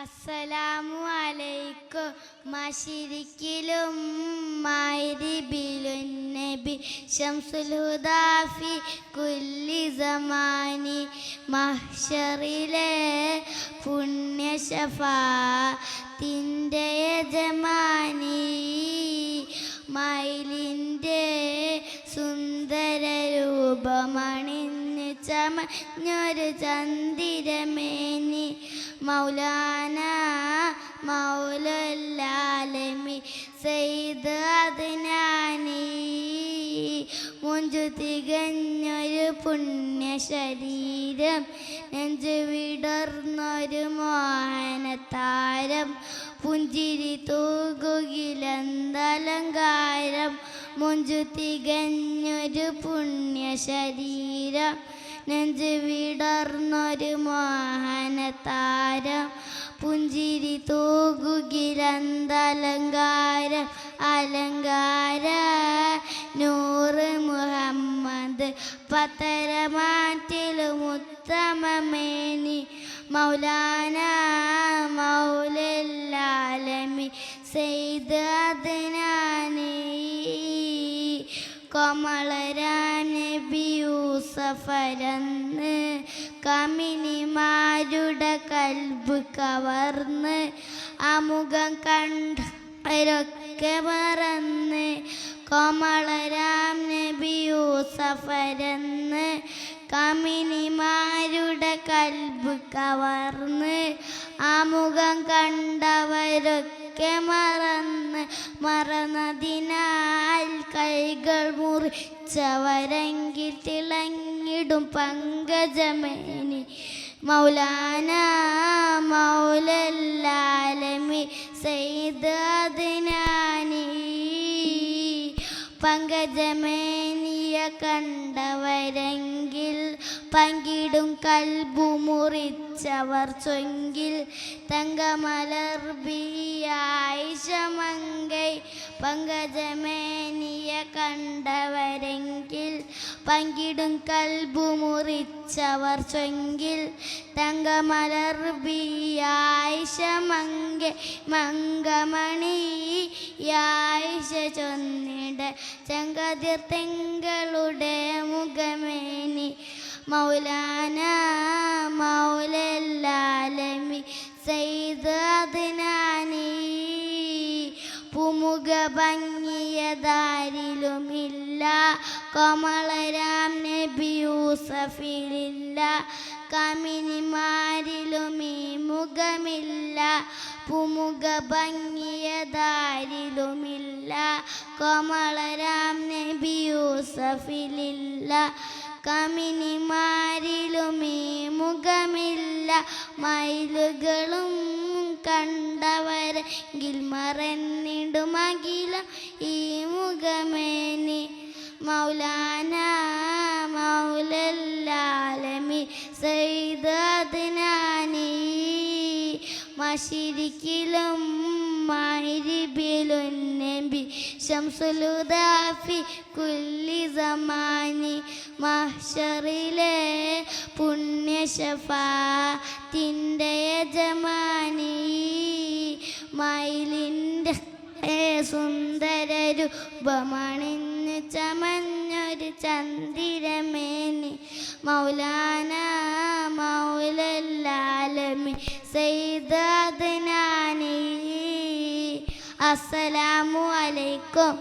അസ്സലാമു അലൈക്കും. മഷിരിക്കിലും മൈരിബിലും നബി ശംസുൽ ഹുദാഫി കുല്ലി സമാനി മഹ്ഷറിലെ പുണ്യശഫാത്തിന്റെ യജമാനി മയിലിന്റെ സുന്ദര രൂപമണിഞ്ഞ് ചമഞ്ഞൊരു ചന്ദിരമേനി. മൗലാന മൗലല്ലാലമി സെയ്ത് അതിനാനി മുഞ്ചു തികഞ്ഞൊരു പുണ്യ ശരീരം നെഞ്ചു വിടർന്നൊരു മോഹനത്താരം. പുഞ്ചിരി തൂകുകിലന്തലങ്കാരം മുഞ്ചു തികഞ്ഞൊരു പുണ്യ ശരീരം നെഞ്ചു വിടർന്നൊരു മോഹന താരം പുഞ്ചിരി തൂകുകിരന്തലങ്കാര അലങ്കാര. നൂറ് മുഹമ്മദ് പത്തരമാറ്റിലും ഉത്തമമേനി മൗലാന മൗലല്ലാലമി സെയ്ത് അതിനാനേ കൊമളരാനബി യൂസഫരന്ന് കമിനിമാരുടെ കൽബ് കവർന്ന് അമുഖം കണ്ടവരൊക്കെ മറന്ന് കോമളരാം നബി യൂസഫരന്ന് കമിനിമാരുടെ കൽബ് കവർന്ന് ആമുഖം കണ്ടവരൊക്കെ മറന്ന് മറന്നതിനാൽ കൈകൾ മുറിച്ചവരെങ്കിൽ തിളങ്ങിടും പങ്കജമേനി. മൗലാന മൗലല്ലാലമി സെയ്ത് പങ്കജമേനിയ കണ്ടവരെങ്കിൽ പങ്കിടും കൽബു മുറിച്ചവർ ചൊങ്കിൽ തങ്കമലർബിയായിഷമങ്കൈ പങ്കജമേനിയ കണ്ടവരെങ്കിൽ പങ്കിടും കൽബു മുറിച്ചവർ ചൊങ്കിൽ തങ്കമലർബിയായിഷമങ്കൈ മങ്കമണി യായിഷ ചൊന്നിട ചങ്കതിർ തെങ്കളുടെ മുഖമേനി മൗലാന മൗലല്ലാലമി സെയ്ത് അതിനാനി പുമുഖ ഭംഗിയതാരിലുമില്ല കോമളരാം നബി യൂസഫിലില്ല കമിനിമാരിലും ഈ മുഖമില്ല പുമുഖ ഭംഗിയതാരിലുമില്ല കോമളരാം നബി യൂസഫിലില്ല കമിനിമാരിലും ഈ മുഖമില്ല. മയിലുകളും കണ്ടവരെങ്കിൽ മറന്നിടുമകില ഈ മുഖമേനി. മൗലാന മൗലല്ലാലമി സെയ്ത് അതിനാനി മഷിരിക്കിലും മൈരിബിലും നബി ശംസുലുദാഫി കുല്ലി സമാനി മഹ്ഷറിലെ പുണ്യശഫാത്തിന്റെ യജമാനി മയിലിന്റെ സുന്ദരരു രൂപമണിഞ്ഞ് ചമഞ്ഞൊരു ചന്ദിരമേനി. മൗലാന മൗലല്ലാലമി സൈദാദന അസ്സലാമു അലൈക്കും.